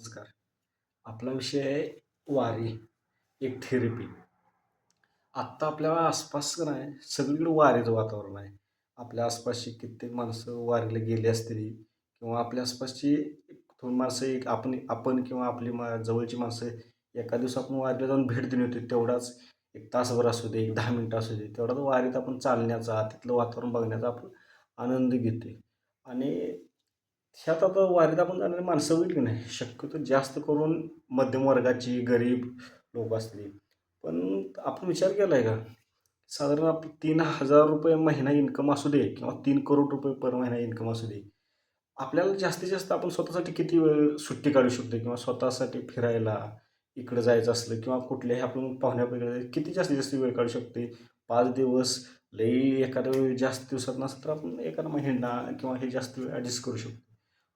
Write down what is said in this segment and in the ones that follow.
नमस्कार. आपला विषय आहे वारी एक थेरपी आत्ता आपल्या आसपास नाही सगळीकडे वारीचं वातावरण आहे. आपल्या आसपासची कित्येक माणसं वारीला गेली असतील किंवा आपल्या आसपासची थोडी माणसं एक आपण आपण किंवा आपली मा जवळची माणसं एका दिवस आपण वारीला जाऊन भेट दिली होती तेवढाच एक तासभर असू दे एक दहा मिनटं असू दे तेवढाच वारीत आपण चालण्याचा तिथलं वातावरण बघण्याचा आपण आनंद घेतो आणि ह्यात आता वारीत आपण जाणारी माणसं होईल की नाही? शक्यतो जास्त करून मध्यम वर्गाची गरीब लोक असली पण आपण विचार केला आहे का? साधारण आप तीन हजार रुपये महिना इन्कम असू दे किंवा तीन करोड रुपये पर महिना इन्कम असू दे. आपल्याला जास्तीत जास्त आपण स्वतःसाठी किती वेळ सुट्टी काढू शकतो किंवा स्वतःसाठी फिरायला इकडं जायचं असलं किंवा कुठल्याही आपण पाहुण्यापैकी किती जास्तीत जास्त वेळ काढू शकते? पाच दिवस लई एखाद्या वेळी जास्त दिवसात नसतं तर आपण एखादा महिना किंवा हे जास्त वेळ ॲडजस्ट करू शकतो.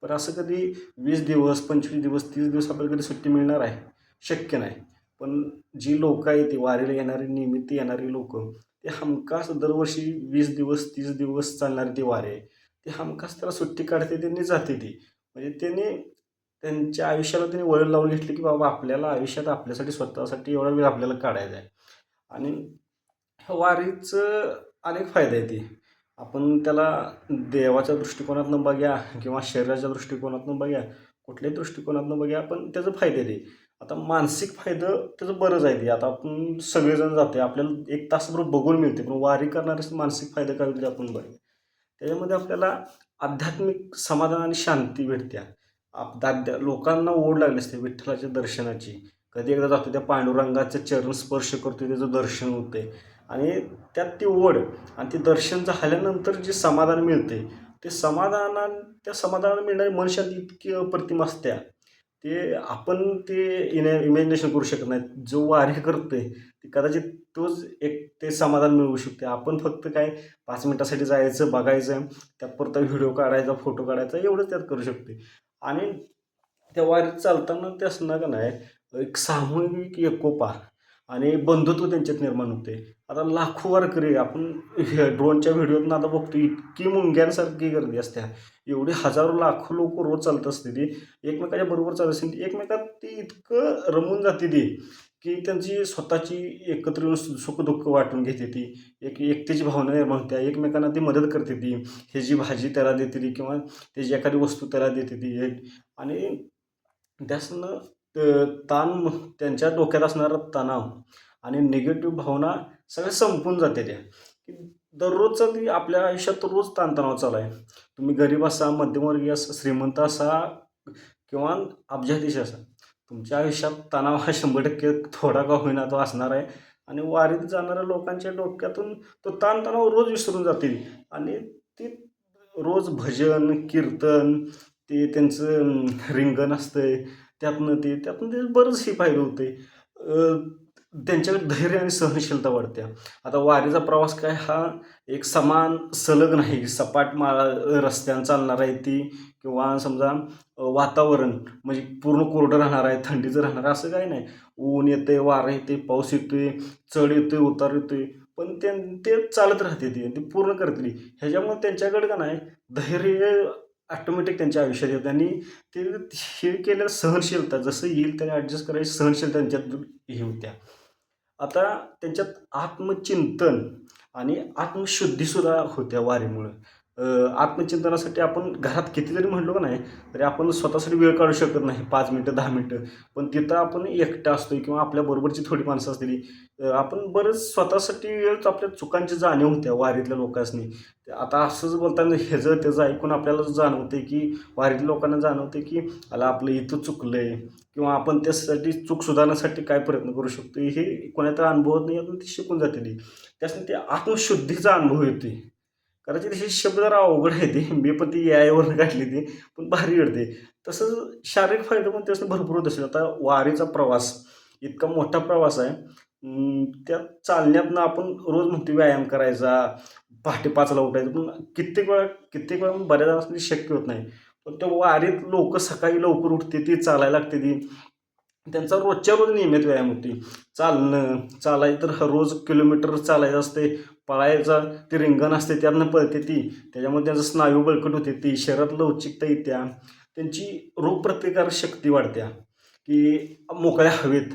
पण असं कधी वीस दिवस पंचवीस दिवस तीस दिवस आपल्याला कधी सुट्टी मिळणार आहे? शक्य नाही. पण जी लोकं आहेत ती वारीला येणारी निमित्त येणारी लोकं ते हमखास दरवर्षी वीस दिवस तीस दिवस चालणारी ती वारी आहे. ते हमखास त्याला सुट्टी काढते त्यांनी जाते ती. म्हणजे त्यांनी त्यांच्या आयुष्याला त्यांनी वळण लावून घेतली की बाबा आपल्याला आयुष्यात आपल्यासाठी स्वतःसाठी एवढा वेळ आपल्याला काढायचा आहे. आणि वारीचं अनेक फायदे आहेत. ते आपण त्याला देवाच्या दृष्टिकोनातनं बघ्या किंवा शरीराच्या दृष्टिकोनातनं बघ्या कुठल्याही दृष्टिकोनातनं बघ्या पण त्याचं फायदे ते आता मानसिक फायदं त्याचं बरंच आहे ते आता आपण सगळेजण जाते आपल्याला एक तासभर बघून मिळते पण वारी करणारे मानसिक फायदे काय होते आपण बघ त्याच्यामध्ये आपल्याला आध्यात्मिक समाधान आणि शांती भेटत्या आप दाद्या लोकांना ओढ लागली असते विठ्ठलाच्या दर्शनाची. कधी एकदा जातो त्या पांडुरंगाचं चरण स्पर्श करतो त्याचं दर्शन होते आणि त्यात ती ओढ आणि ते दर्शन झाल्यानंतर जे समाधान मिळते ते समाधाना त्या समाधानाला मिळणारी मनशांती इतकी अप्रतिम असत्या ते आपण ते इने इमॅजिनेशन करू शकत नाही जो वारी करतोय ते कदाचित तोच एक ते समाधान मिळवू शकते आपण फक्त काय पाच मिनटासाठी जायचं बघायचं त्यात परत व्हिडिओ काढायचा फोटो काढायचा एवढंच त्यात करू शकते आणि त्या वारीत चालताना ते असणार का नाही एक सामूहिक एकोपा आणि बंधुत्व त्यांच्यात निर्माण होते. आता लाखो वारकरी आपण ड्रोनच्या व्हिडिओतून आता बघतो इतकी मुंग्यांसारखी गर्दी असते. एवढे हजारो लाखो लोक रोज चालत असते ती. एकमेकाच्या बरोबर चालत असते. ती एकमेकात ती इतकं रमून जाते ती की त्यांची स्वतःची एकत्र येऊन सुखदुःख वाटून घेते ती. एक एकतेची भावना निर्माण होत्या एकमेकांना ती मदत करते ती. ह्याची भाजी त्याला देते ती किंवा त्याची एखादी वस्तू त्याला देते ती. आणि त्यासनं ताण त्यांच्या डोक्यात असणारा तणाव आणि निगेटिव्ह भावना सगळ्या संपून जाते त्या की दररोजचा ती आपल्या आयुष्यात रोज ताणतणाव चालू आहे. तुम्ही गरीब असा मध्यमवर्गीय असा श्रीमंत असा किंवा अब्जाधीश असा तुमच्या आयुष्यात तणाव हा शंभर टक्के थोडा का होईना तो असणार आहे. आणि वारीत जाणाऱ्या लोकांच्या डोक्यातून तो ताणतणाव रोज विसरून जातील. आणि ती रोज भजन कीर्तन ते त्यांचं रिंगण असतंय. त्यातनं ते त्यातून ते बरंच हे फायदे होते त्यांच्याकडे धैर्य आणि सहनशीलता वाढते. आता वारीचा प्रवास काय? हा एक समान सलग नाही. सपाट मा रस्त्यानं चालणार आहे ती किंवा समजा वातावरण म्हणजे पूर्ण कोरडं राहणार आहे थंडीचं राहणार असं काही नाही. ऊन येते वारं येते पाऊस येतोय चढ येतोय उतार येतोय. पण ते ते चालत राहते ती ते पूर्ण करतली ह्याच्यामुळे त्यांच्याकडे का नाही धैर्य ॲटोमॅटिक त्यांच्या आयुष्यात येतं आणि ते हे केलेलं सहनशीलता जसं येईल त्याने ॲडजस्ट करायची सहनशीलता त्यांच्यात हे होत्या. आता त्यांच्यात आत्मचिंतन आणि आत्मशुद्धीसुद्धा होत्या वारीमुळं. आत्मचिंतनासाठी आपण घरात किती जरी म्हणलो का नाही तरी आपण स्वतःसाठी वेळ काढू शकत नाही. पाच मिनटं दहा मिनटं. पण तिथं आपण एकटा असतो किंवा आपल्याबरोबरची थोडी माणसं असलेली आपण बरंच स्वतःसाठी वेळ आपल्या चुकांची जाणीव होत्या वारीतल्या लोकांनी आता असंच बोलताना ह्याचं त्याचं ऐकून आपल्याला जाणवते की वारीतल्या लोकांना जाणवते की आला आपलं इथं चुकलं आहे किंवा आपण त्यासाठी चूक सुधारण्यासाठी काय प्रयत्न करू शकतो हे कोणाचा अनुभवत नाही आपण ते शिकून जाते त्यासाठी ते आत्मशुद्धीचा अनुभव येते कदाचित हे शब्द जरा अवघड आहे ते. मी पण ती यायवरनं काढली ती पण भारी घडते तसंच शारीरिक फायदे पण त्याचं भरपूर होत असेल. आता वारीचा प्रवास इतका मोठा प्रवास आहे. त्या चालण्यातनं आपण रोज म्हणतो व्यायाम करायचा पहाटे पाचला उठायचं पण कित्येक वेळा कित्येक वेळा बऱ्याच शक्य होत नाही. पण त्या वारीत लोक सकाळी लवकर उठते ती चालायला लागते ती. त्यांचा रोजच्या रोज नियमित व्यायाम होती. चालणं चालायचं तर रोज किलोमीटर चालायचं असते. पळायचा ते रिंगण असते त्यातनं पळते ती. त्याच्यामुळे त्यांचं स्नायू बळकट होते ती शरीरात लवचिकता येत्या. त्यांची रोगप्रतिकार शक्ती वाढत्या. की मोकळ्या हवेत.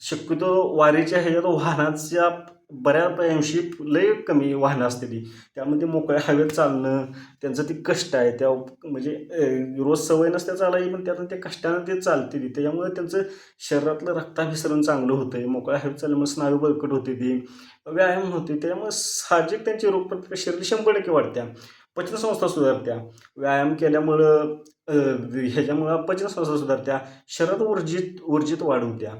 शक्यतो वारीच्या ह्याच्यात वाहनाच्या बऱ्यापयांशी लय कमी वाहनं असलेली त्यामध्ये मोकळ्या हवेत चालणं त्यांचं ते कष्ट आहे. त्या म्हणजे रोज सवय नसते चालायची पण त्यातून ते कष्टानं ते चालते ती त्याच्यामुळे त्यांचं शरीरातलं रक्ताभिसरण चांगलं होतं आहे मोकळ्या हवेत चालल्यामुळे स्नायू बळकट होते ती. व्यायाम होते. त्यामुळे साहजिक त्यांची रोगप्रतिकार शरीर शंभर टक्के वाढत्या. पचनसंस्था सुधारत्या. व्यायाम केल्यामुळं ह्याच्यामुळं पचनसंस्था सुधारत्या. शरीरात ऊर्जित ऊर्जित वाढ होत्या.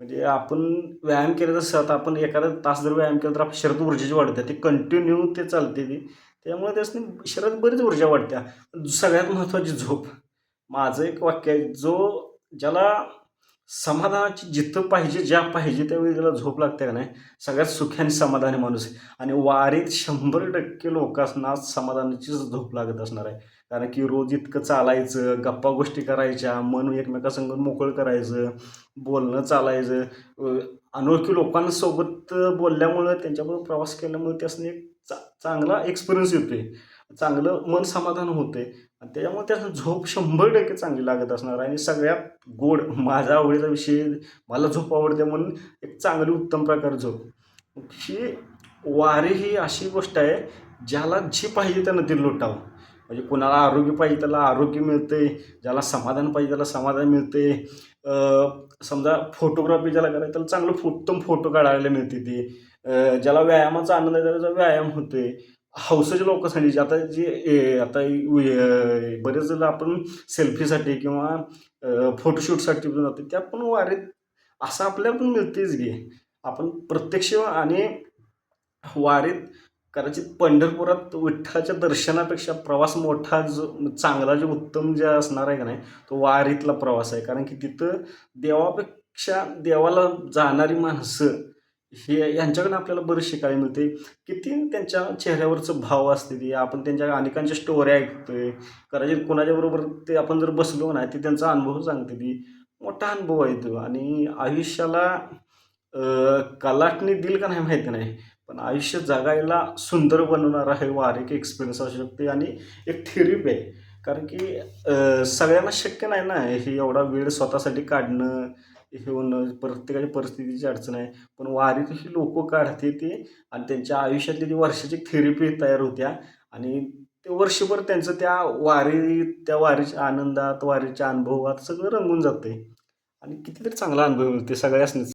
म्हणजे आपण व्यायाम केलं तर सत आपण एखादा तास जर व्यायाम केला तर आपल्या शरीरात ऊर्जेची वाढते ती कंटिन्यू ते चालते ती. त्यामुळे त्यासनी शरीरात बरीच ऊर्जा वाढत्या सगळ्यात महत्त्वाची झोप. माझं एक वाक्य आहे जो ज्याला समाधानाची जिथं पाहिजे ज्या पाहिजे त्यावेळी त्याला झोप लागते का नाही? सगळ्यात सुखी आणि समाधानी माणूस आहे. आणि वारीत शंभर टक्के लोकांना समाधानाचीच झोप लागत असणार आहे. कारण की रोज इतकं चालायचं गप्पा गोष्टी करायच्या मन एकमेकासंग मोकळं करायचं बोलणं चालायचं. अनोळखी लोकांसोबत बोलल्यामुळं त्यांच्याबरोबर प्रवास केल्यामुळे त्यासने एक चा चांगला एक्सपिरियन्स येतोय. चांगलं मन समाधान होते आणि त्याच्यामुळे त्याला झोप शंभर टक्के चांगली लागत असणार. आणि सगळ्यात गोड माझा आवडीचा विषय मला झोप आवडते म्हणून एक चांगली उत्तम प्रकार झोप. ही वारी ही अशी गोष्ट आहे ज्याला जी पाहिजे त्यानं ती लोटावं. म्हणजे कुणाला आरोग्य पाहिजे त्याला आरोग्य मिळते ज्याला समाधान पाहिजे त्याला समाधान मिळते समजा फोटोग्राफी ज्याला करायचं त्याला चांगलं फो उत्तम फोटो काढायला मिळते ते. ज्याला व्यायामाचा आनंद आहे त्याला व्यायाम होते हौसाच्या लोकांसाठी जे आता जे ए, आता बरेच जण आपण सेल्फीसाठी किंवा फोटोशूटसाठी पण जाते त्या पण वारीत असं आपल्याला पण मिळतेच घे आपण प्रत्यक्ष आणि वारीत कदाचित पंढरपुरात विठ्ठलाच्या दर्शनापेक्षा प्रवास मोठा जो चांगला जो उत्तम जे असणार आहे का नाही तो वारीतला प्रवास आहे. कारण की तिथं देवापेक्षा देवाला जाणारी माणसं हे यांच्याकडून आपल्याला बरंच शिकायला मिळते. किती त्यांच्या चेहऱ्यावरचं भाव असते ते. आपण त्यांच्या अनेकांच्या स्टोऱ्या ऐकतोय. कदाचित कोणाच्या बरोबर ते आपण जर बसलो नाही ते त्यांचा अनुभव सांगते ती. मोठा अनुभव आहे तो. आणि आयुष्याला कलाटणी दिल का नाही माहिती नाही? पण आयुष्य जगायला सुंदर बनवणारा हे वार एक एक्सपिरियन्स असू शकते आणि एक थेरपी आहे. कारण की सगळ्यांना शक्य नाही ना हे एवढा वेळ स्वतःसाठी काढणं हे होणं प्रत्येकाच्या परिस्थितीची अडचण आहे. पण वारीत ही लोक काढते ते आणि त्यांच्या आयुष्यातली ती वर्षाची थेरपी तयार होत्या. आणि ते वर्षभर त्यांचं त्या वारी त्या वारीच्या आनंदात वारीच्या अनुभवात सगळं रंगून जाते आणि कितीतरी चांगला अनुभव मिळते सगळ्यासनीच